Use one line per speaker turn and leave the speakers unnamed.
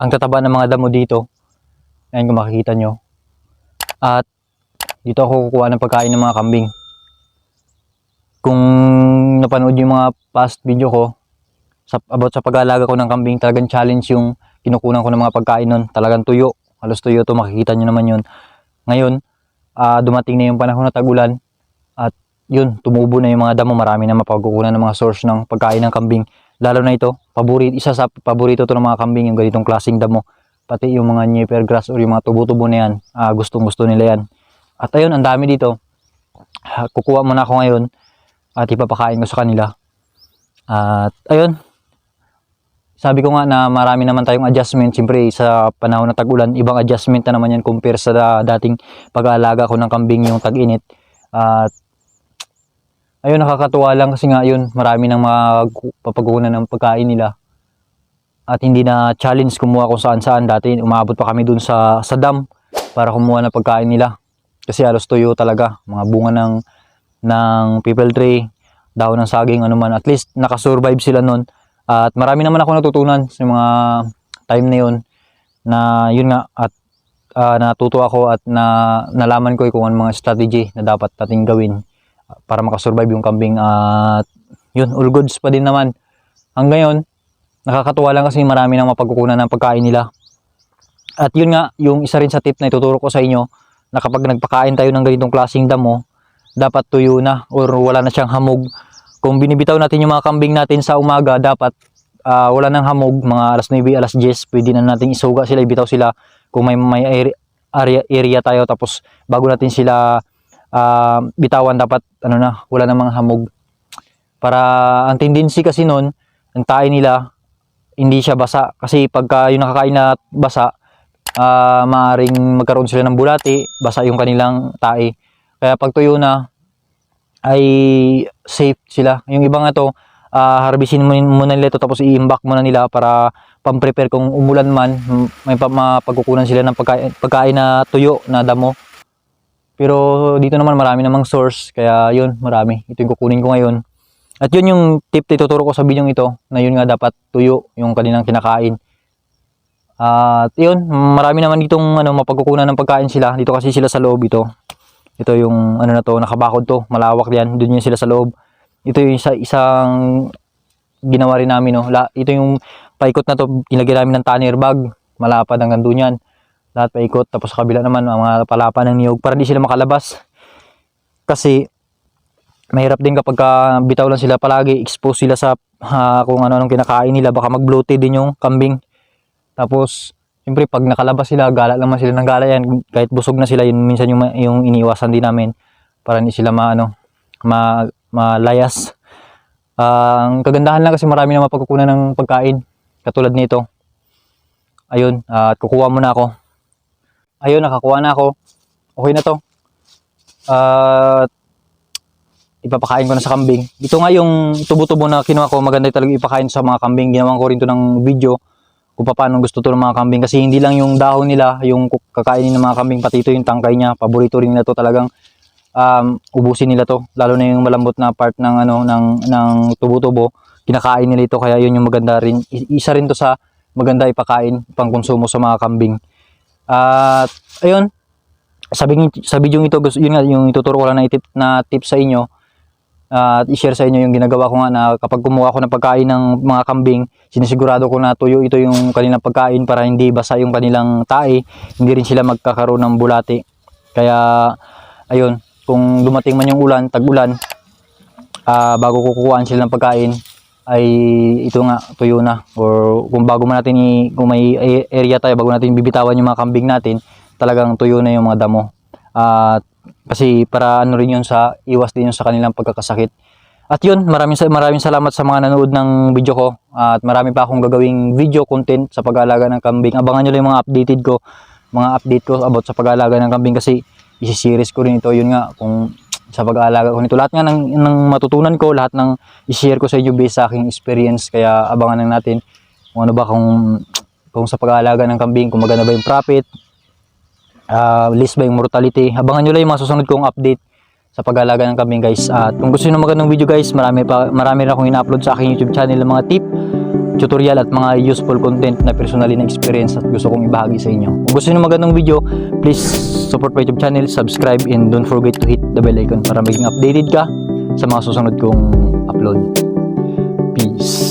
ang tataba ng mga damo dito. Ayan kung makikita nyo. At dito ako kukuha ng pagkain ng mga kambing. Kung napanood yung mga past video ko, sa, about sa pag-aalaga ko ng kambing, talagang challenge yung kinukunan ko ng mga pagkain nun. Talagang tuyo. Halos tuyo to, makikita nyo naman yun. Ngayon, ah, dumating na yung panahon na tagulan at yun, tumubo na yung mga damo. Marami na mapagkukunan ng mga source ng pagkain ng kambing. Lalo na ito, paborito, isa sa paborito to ng mga kambing, yung ganitong klaseng damo. Pati yung mga nipper grass or yung mga tubo-tubo na yan, ah, gustong gusto nila yan. At ayun, ang dami dito. Ah, Kukuha muna ako ngayon at ipapakain ko sa kanila. At ayun, sabi ko nga na marami naman tayong adjustment. Siyempre sa panahon ng tag-ulan, ibang adjustment na naman yan compare sa da- dating pag-aalaga ko ng kambing yung tag-init. At ayun, nakakatuwa lang kasi nga yun, marami nang mapagkukunan ng pagkain nila. At hindi na challenge kumuha kung saan saan. Dati umabot pa kami dun sa, sa dam para kumuha ng pagkain nila. Kasi halos tuyo talaga. Mga bunga ng, ng people tree, dahon ng saging, ano man. At least nakasurvive sila nun. At marami naman ako natutunan sa mga time na yun na yun nga at ah, natuto ako at na nalaman ko kung ano mga strategy na dapat nating gawin para makasurvive yung kambing at yun all goods pa din naman. Hanggang ngayon nakakatuwa lang kasi marami nang mapagkukunan ng pagkain nila. At yun nga yung isa rin sa tip na ituturo ko sa inyo na kapag nagpakain tayo ng ganitong klaseng damo dapat tuyo na or wala na siyang hamog. Kung binibitaw natin yung mga kambing natin sa umaga, dapat ah, wala nang hamog, mga alas 9, alas 10, pwede na natin isuga sila, ibitaw sila. Kung may, may area, area tayo, tapos bago natin sila ah, bitawan, dapat ano na, wala mga hamog. Para ang tendency kasi nun, ang tae nila, hindi siya basa. Kasi pagka yung nakakain na basa, ah maaring magkaroon sila ng bulati, basa yung kanilang tae. Kaya pag tuyo na, ay safe sila. Yung iba nga to, ah harbisin mo muna nila ito tapos i-imbak muna nila para pang-prepare kung umulan man, may pa, mapagkukunan sila ng pagkain, pagkain na tuyo, na damo. Pero dito naman marami namang source, kaya yun, marami. Ito yung kukunin ko ngayon. At yun yung tip na ituturo ko sa video ito, na yun nga dapat tuyo yung kanilang kinakain. At yun, marami naman ditong ano, mapagkukunan ng pagkain sila. Dito kasi sila sa loob ito. Ito yung ano na to, nakabakod to, malawak yan. Doon yun sila sa loob. Ito yung isa, isang ginawa rin namin, no. La, ito yung paikot na to, nilagyan namin ng tanner bag. Malapad hanggang doon yan. Lahat paikot. Tapos sa kabila naman, ang mga palapa ng niyog para hindi sila makalabas. Kasi mahirap din kapag ka bitaw lang sila palagi, expose sila sa ah, kung ano-anong kinakain nila. Baka mag-bloated din yung kambing. Tapos, Siyempre, pag nakalabas sila, gala naman sila ng gala yan. Kahit busog na sila, yun minsan yung, yung iniwasan din namin para hindi sila maano, ma, malayas. Ah, ang kagandahan lang kasi marami na mapagkukunan ng pagkain. Katulad nito. Ayun, ah, at kukuha muna ako. Ayun, nakakuha na ako. Okay na to. At ipapakain ko na sa kambing. Ito nga yung tubo-tubo na kinuha ko, maganda talaga ipakain sa mga kambing. Ginawan ko rin to ng video kung paano gusto to ng mga kambing kasi hindi lang yung dahon nila yung kakainin ng mga kambing pati ito yung tangkay niya paborito rin nila to talagang um, ubusin nila to lalo na yung malambot na part ng ano ng ng tubo-tubo kinakain nila ito kaya yun yung maganda rin isa rin to sa maganda ipakain pang konsumo sa mga kambing at ayun. Sabi sa video ito yun nga yung ituturo ko lang na tip na tip sa inyo. At i-share sa inyo yung ginagawa ko nga na kapag kumuha ko ng pagkain ng mga kambing, sinisigurado ko na tuyo ito yung kanilang pagkain para hindi basa yung kanilang tae, hindi rin sila magkakaroon ng bulati. Kaya, ayun, kung dumating man yung ulan, tag-ulan, ah, bago kukuhaan sila ng pagkain, ay ito nga, tuyo na. Or kung bago man natin, kung may a- area tayo, bago natin bibitawan yung mga kambing natin, talagang tuyo na yung mga damo. At kasi para ano rin yun sa iwas din yun sa kanilang pagkakasakit. At yun, maraming maraming salamat sa mga nanood ng video ko at marami pa akong gagawing video content sa pag-aalaga ng kambing. Abangan nyo lang yung mga updated ko, mga update ko about sa pag-aalaga ng kambing kasi isi-series ko rin ito. Yun nga, kung sa pag-aalaga ko nito. Lahat nga ng, ng matutunan ko, lahat ng i-share ko sa inyo based sa aking experience. Kaya abangan lang natin kung ano ba kung, kung sa pag-aalaga ng kambing, kung maganda ba yung profit, uh, list ba yung mortality. Abangan nyo lang yung mga susunod kong update sa pag-alaga ng kambing guys. At kung gusto nyo ng magandang video guys, marami, pa, marami rin akong ina-upload sa aking YouTube channel ng mga tip tutorial at mga useful content na personally na experience at gusto kong ibahagi sa inyo. Kung gusto niyo magandang video, please support my YouTube channel, subscribe, and don't forget to hit the bell icon para maging updated ka sa mga susunod kong upload. Peace!